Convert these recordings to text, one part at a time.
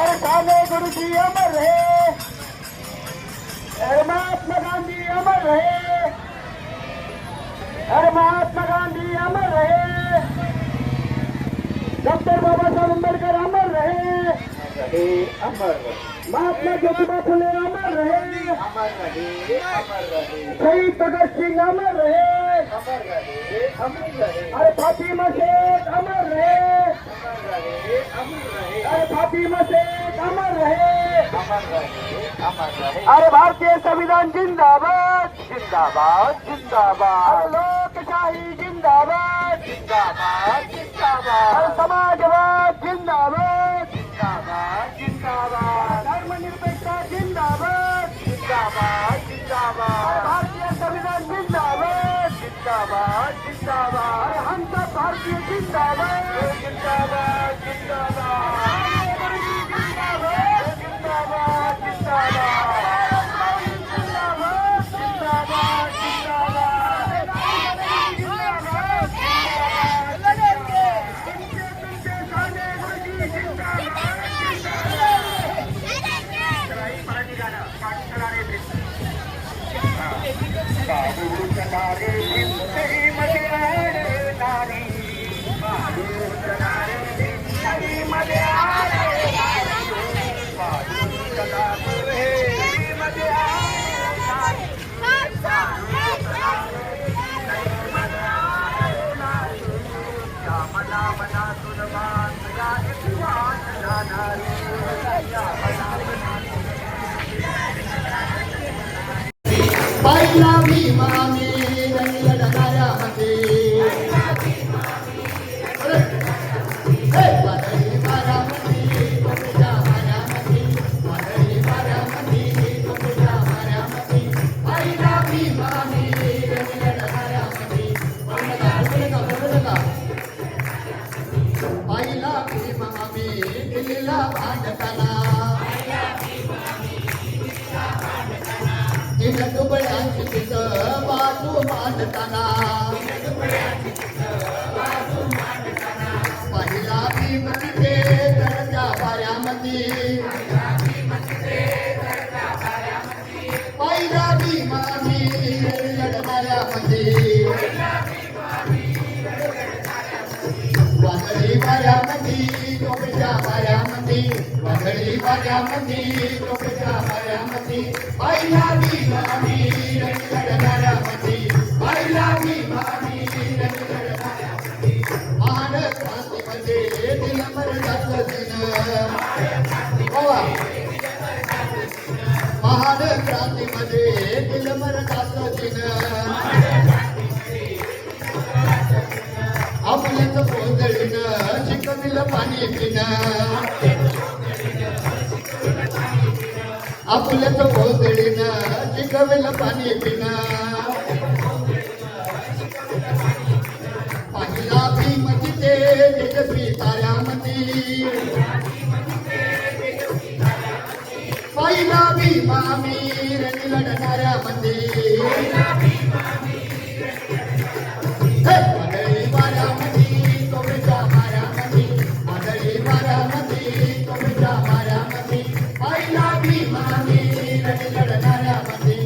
अरे काले गुरु जी अमर रहे अरे महात्मा गांधी अमर रहे अरे महात्मा गांधी अमर रहे डॉक्टर बाबा साहेब अम्बेडकर अमर रहे अमर महात्मा ज्योतिबा फुले अमर रहे अमर रहे अमर रहे शहीद भगत सिंह अमर रहे अमर रहे अमर रहे अरे फातिमा शेख अमर रहे अमर रहे अमर रहे अरे फातिमा शेख अमर रहे अमर रहे अमर रहे अरे भारतीय संविधान जिंदाबाद जिंदाबाद जिंदाबाद. लोकशाही जिंदाबाद. जिंदाबाद जिंदाबाद. समाजवाद जिंदाबाद. जिंदाबाद जिंदाबाद. धर्मनिरपेक्षता जिंदाबाद. जिंदाबाद जिंदाबाद. भारतीय संविधान जिंदाबाद. जिंदाबाद जिंदाबाद. हम सब भारतीय जिंदाबाद. जिंदाबाद जिंदाबाद. Thank you. तिथं बाजू मांडताना पहिला भीम तिथे तरच्या पाऱ्यामध्ये पहिला भीम आम्ही लढणाऱ्यामध्ये वादळी वाऱ्यामध्ये टोपच्या वाऱ्यामध्ये वादळी वाऱ्यामध्ये टोपच्या वाऱ्यामध्ये पहिला भीम आम्ही आपल्याच पोदळीनं शिकविलं पाणी पिणं. आपल्याच पोदळीनं शिकविलं पाणी पिणं. पहिला भीम तिथे तेजस्वी ताऱ्यामध्ये कोकणच्या वाऱ्यामध्ये, पहिला भीम आम्ही लढणाऱ्यामध्ये,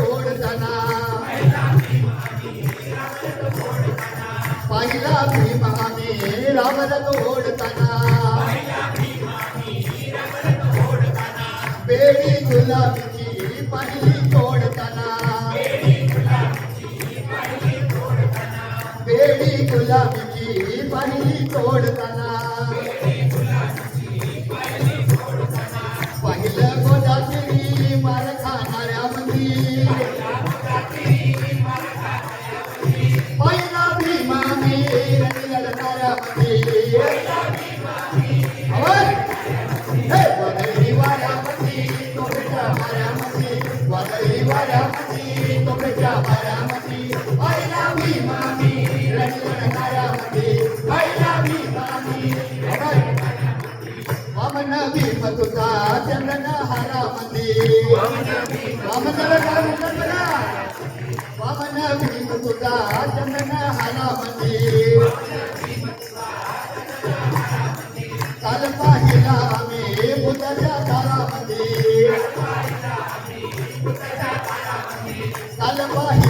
ओढताना पहिला भीम आम्ही रामरथ ओढताना बेडी गुलाबीची पहिली तोडताना बेडी गुलाबीची पहिली तोडताना मार खाणाऱ्या पहिला तुझा चंद्रन हारा मंदी वामन वामन भीम तुझा चंद्रन हारा मंदी काल पाहिला आम्ही बुद्धाच्या दारामध्ये काल पाहिला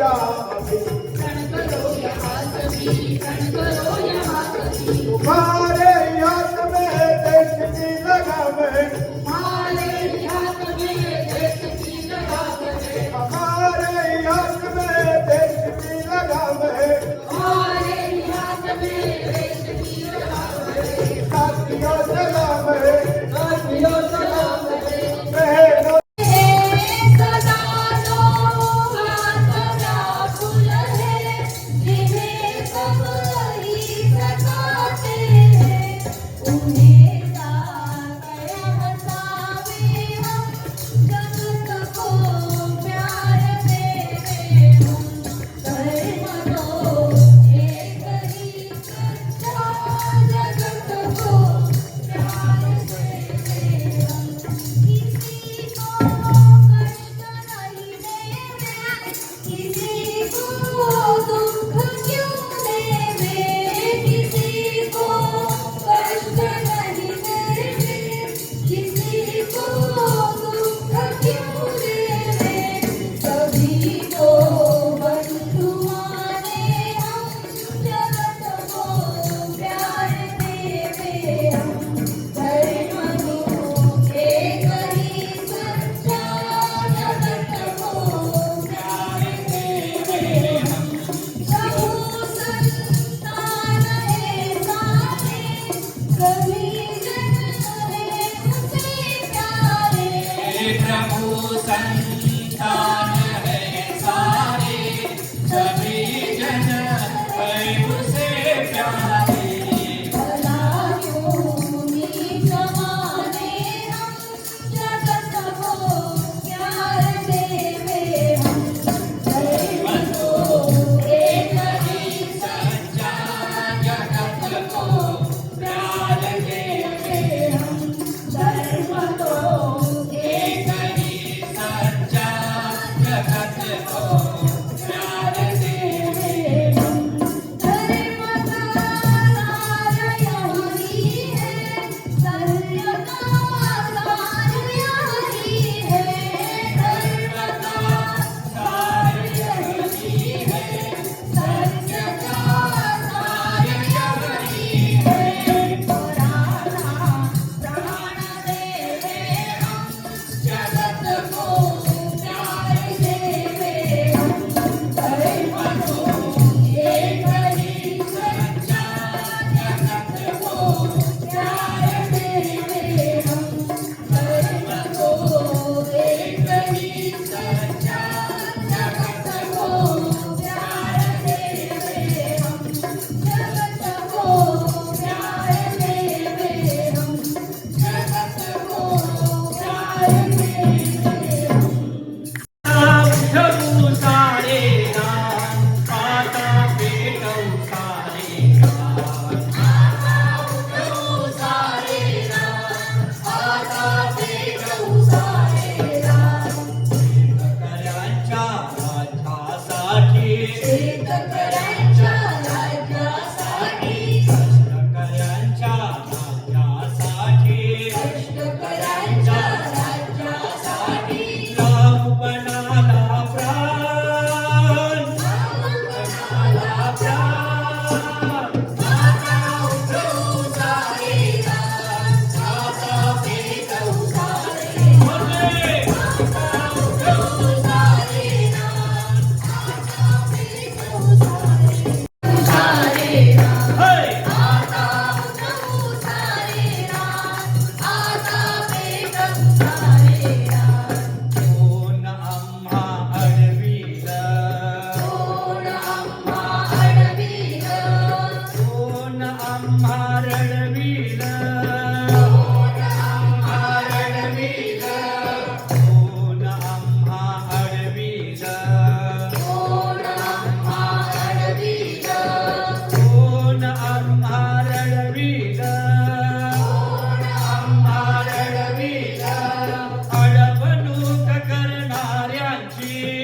Olha, जी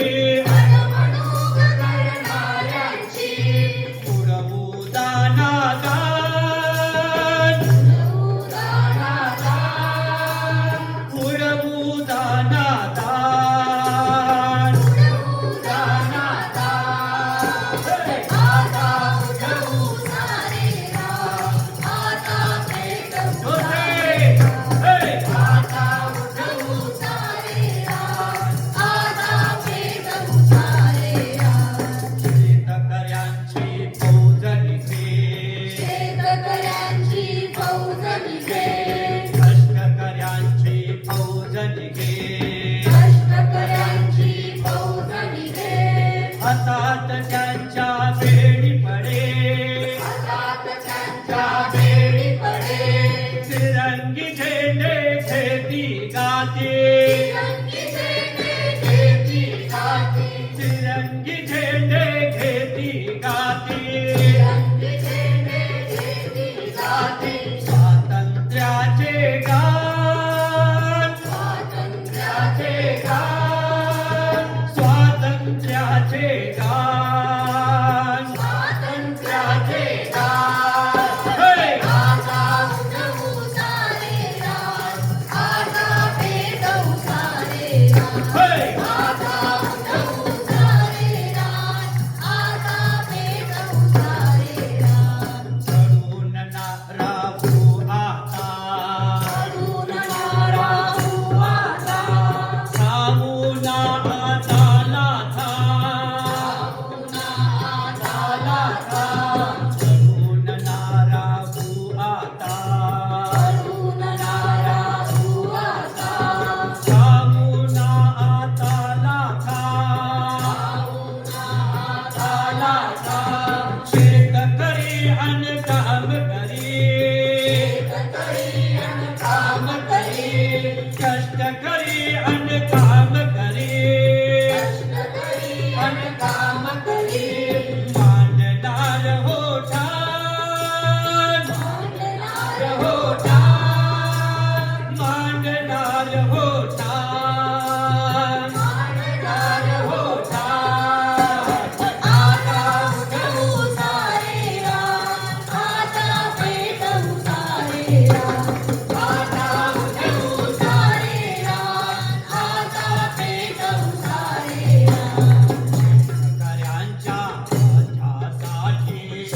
কাটে।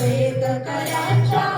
माझ्यासाठी शेतकऱ्यांच्या